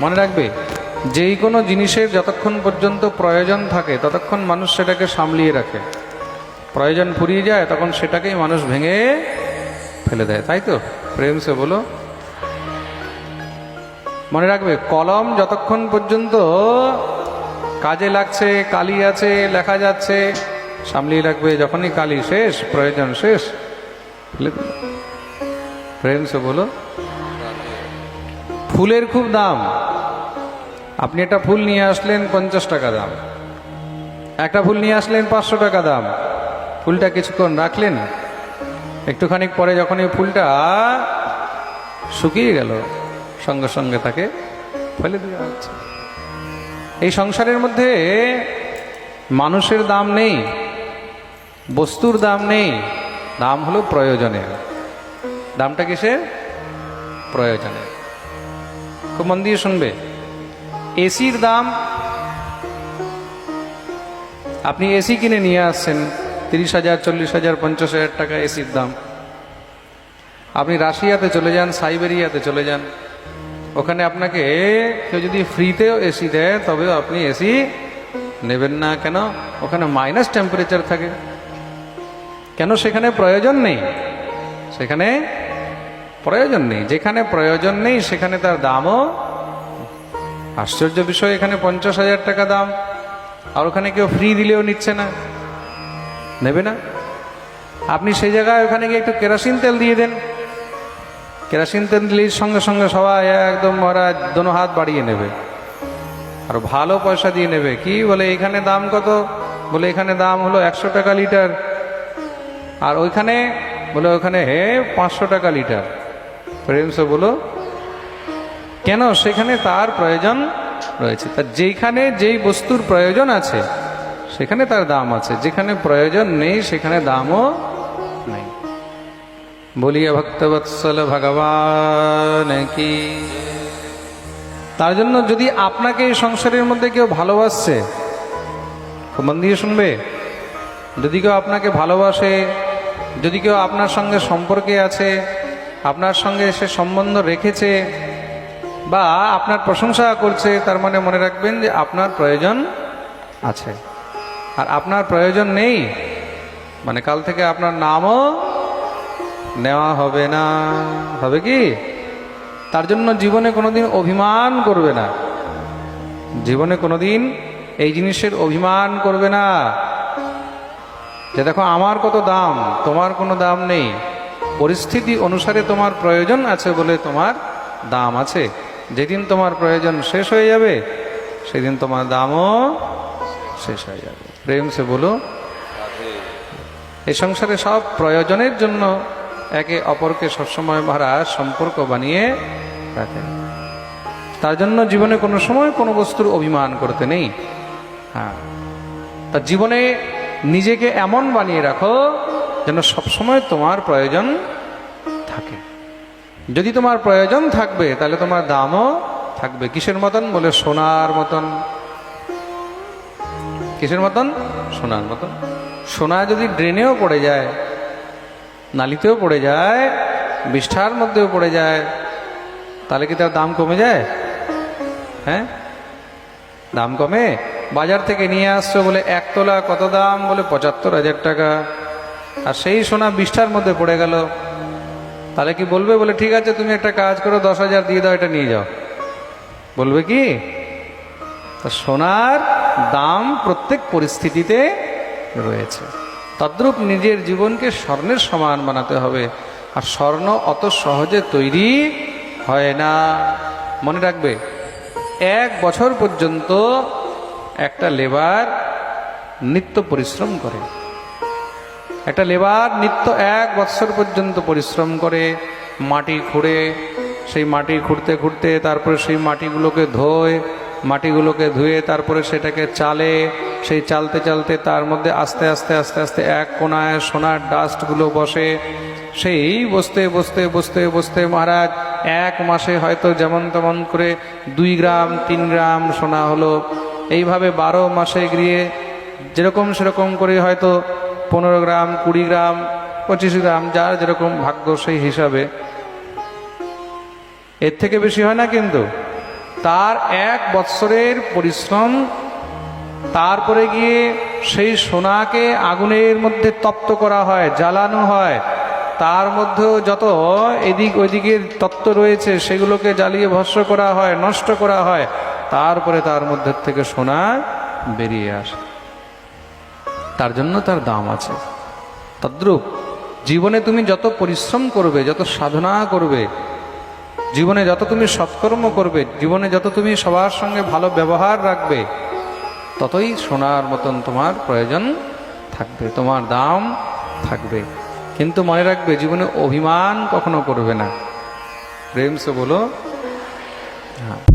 মনে রাখবে, যেই কোনো জিনিসের যতক্ষণ পর্যন্ত প্রয়োজন থাকে, ততক্ষণ মানুষ সেটাকে সামলিয়ে রাখে। প্রয়োজন ফুরিয়ে যায়, তখন সেটাকেই মানুষ ভেঙে ফেলে দেয়। তাই তো? প্রেম সে বলো। মনে রাখবে, কলম যতক্ষণ পর্যন্ত কাজে লাগছে, কালি আছে, লেখা যাচ্ছে, সামলিয়ে রাখবে, যখনই কালি শেষ, প্রয়োজন শেষ, ফেলে দিল প্রেম সে বলো। ফুলের খুব দাম। আপনি একটা ফুল নিয়ে আসলেন পঞ্চাশ টাকা দাম। একটা ফুল নিয়ে আসলেন পাঁচশো টাকা দাম। ফুলটা কিছুক্ষণ রাখলেন। একটুখানি পরে যখন এই ফুলটা শুকিয়ে গেল, সঙ্গে সঙ্গে তাকে ফেলে দেওয়া হচ্ছে। এই সংসারের মধ্যে মানুষের দাম নেই, বস্তুর দাম নেই, দাম হলো প্রয়োজনের। দামটা কিসের? প্রয়োজনের। খুব মন দিয়ে শুনবে এসির দাম আপনি এসি কিনে নিয়ে আসছেন তিরিশ হাজার চল্লিশ হাজার পঞ্চাশ হাজার টাকা এসির দাম আপনি রাশিয়াতে চলে যান সাইবেরিয়াতে চলে যান ওখানে আপনাকে কেউ যদি ফ্রিতেও এসি দেয় তবেও আপনি এসি নেবেন না কেন ওখানে মাইনাস টেম্পারেচার থাকে কেন সেখানে প্রয়োজন নেই সেখানে প্রয়োজন নেই। যেখানে প্রয়োজন নেই, সেখানে তার দামও আশ্চর্য বিষয়। এখানে পঞ্চাশ হাজার টাকা দাম। আর ওখানে কেউ ফ্রি দিলেও নিচ্ছে না। নেবে না? আপনি সেই জায়গায় ওখানে গিয়ে একটু কেরোসিন তেল দিয়ে দেন। কেরোসিন তেল দিলেই সঙ্গে সঙ্গে সবাই একদম ওরা দোনো হাত বাড়িয়ে নেবে। আর ভালো পয়সা দিয়ে নেবে। কি বলে, এখানে দাম কত? বলে, এখানে দাম হলো একশো টাকা লিটার। আর ওইখানে, বলে, ওখানে, হে, পাঁচশো টাকা লিটার। প্রেমসে বলো, কেন সেখানে তার প্রয়োজন রয়েছে? তার যেইখানে যেই বস্তুর প্রয়োজন আছে, সেখানে তার দাম আছে। যেখানে প্রয়োজন নেই, সেখানে দামও নেই। বলিয়া ভক্তবৎসল ভগবান কি। তার জন্য যদি আপনাকে এই সংসারের মধ্যে কেউ ভালোবাসছে মন দিয়ে শুনবে, যদি কেউ আপনাকে ভালোবাসে, যদি কেউ আপনার সঙ্গে সম্পর্কে আছে আপনার সঙ্গে সে সম্বন্ধ রেখেছে বা আপনার প্রশংসা করছে, তার মানে মনে রাখবেন যে আপনার প্রয়োজন আছে। আর আপনার প্রয়োজন নেই মানে কাল থেকে আপনার নামও নেওয়া হবে না। হবে কি? তার জন্য জীবনে কোনোদিন অভিমান করবে না। জীবনে কোনোদিন এই জিনিসের অভিমান করবে না। যে দেখো, আমার কত দাম, তোমার কোনো দাম নেই। পরিস্থিতি অনুসারে তোমার প্রয়োজন আছে বলে তোমার দাম আছে। যেদিন তোমার প্রয়োজন শেষ হয়ে যাবে, সেদিন তোমার দামও শেষ হয়ে যাবে। প্রেম সে বলো এই সংসারে সব প্রয়োজনের জন্য একে অপরকে সবসময় মহারাজ সম্পর্ক বানিয়ে রাখে। তার জন্য জীবনে কোনো সময় কোনো বস্তুর অভিমান করতে নেই। হ্যাঁ তা জীবনে নিজেকে এমন বানিয়ে রাখো যেন সবসময় তোমার প্রয়োজন থাকে। যদি তোমার প্রয়োজন থাকবে, তাহলে তোমার দামও থাকবে। কিসের মতন? বলে সোনার মতন। কিসের মতন? সোনার মতন। সোনা যদি ড্রেনেও পড়ে যায়, নালিতেও পড়ে যায়, বিষ্ঠার মধ্যেও পড়ে যায়, তাহলে কি তার দাম কমে যায়? হ্যাঁ? দাম কমে? বাজার থেকে নিয়ে আসছো বলে এক তোলা কত দাম? বলে পঁচাত্তর হাজার টাকা। আর সেই সোনা বিষ্ঠার মধ্যে পড়ে গেল। তাহলে কি বলবে? বলে, ঠিক আছে, তুমি একটা কাজ করো, দশ হাজার দিয়ে দাও, এটা নিয়ে যাও। বলবে কি? সোনার দাম প্রত্যেক পরিস্থিতিতে রয়েছে। তদ্রূপ নিজের জীবনকে স্বর্ণের সমান বানাতে হবে। আর স্বর্ণ অত সহজে তৈরি হয় না। মনে রাখবে, এক বছর পর্যন্ত একটা লেবার নিত্য পরিশ্রম করে। একটা লেবার নিত্য এক বৎসর পর্যন্ত পরিশ্রম করে, মাটি খুঁড়ে, সেই মাটি খুঁড়তে খুঁড়তে তারপরে সেই মাটিগুলোকে ধোয়, মাটিগুলোকে ধুয়ে তারপরে সেটাকে চালে, সেই চালতে চালতে তার মধ্যে আস্তে আস্তে আস্তে আস্তে এক কোনায় সোনার ডাস্টগুলো বসে। সেই বসতে বসতে বসতে বসতে মহারাজ, এক মাসে হয়তো যেমন তেমন করে দুই গ্রাম, তিন গ্রাম সোনা হলো। এইভাবে বারো মাসে গিয়ে যেরকম সেরকম করে হয়তো পনেরো গ্রাম, কুড়ি গ্রাম, পঁচিশ গ্রাম, যার যেরকম ভাগ্য সেই হিসাবে। এর থেকে বেশি হয় না কিন্তু। তার এক বৎসরের পরিশ্রম, তারপরে গিয়ে সেই সোনাকে আগুনের মধ্যে তপ্ত করা হয়, জ্বালানো হয়। তার মধ্যেও যত এদিক ওইদিকের তত্ত্ব রয়েছে, সেগুলোকে জ্বালিয়ে ভস্ম করা হয়, নষ্ট করা হয়। তারপরে তার মধ্যে থেকে সোনা বেরিয়ে আসে। তার জন্য তার দাম আছে। তদ্রূপ জীবনে তুমি যত পরিশ্রম করবে, যত সাধনা করবে, জীবনে যত তুমি সৎকর্ম করবে, জীবনে যত তুমি সবার সঙ্গে ভালো ব্যবহার রাখবে, ততই সোনার মতন তোমার প্রয়োজন থাকবে, তোমার দাম থাকবে। কিন্তু মনে রাখবে, জীবনে অভিমান কখনো করবে না। প্রেম সে বলো হ্যাঁ।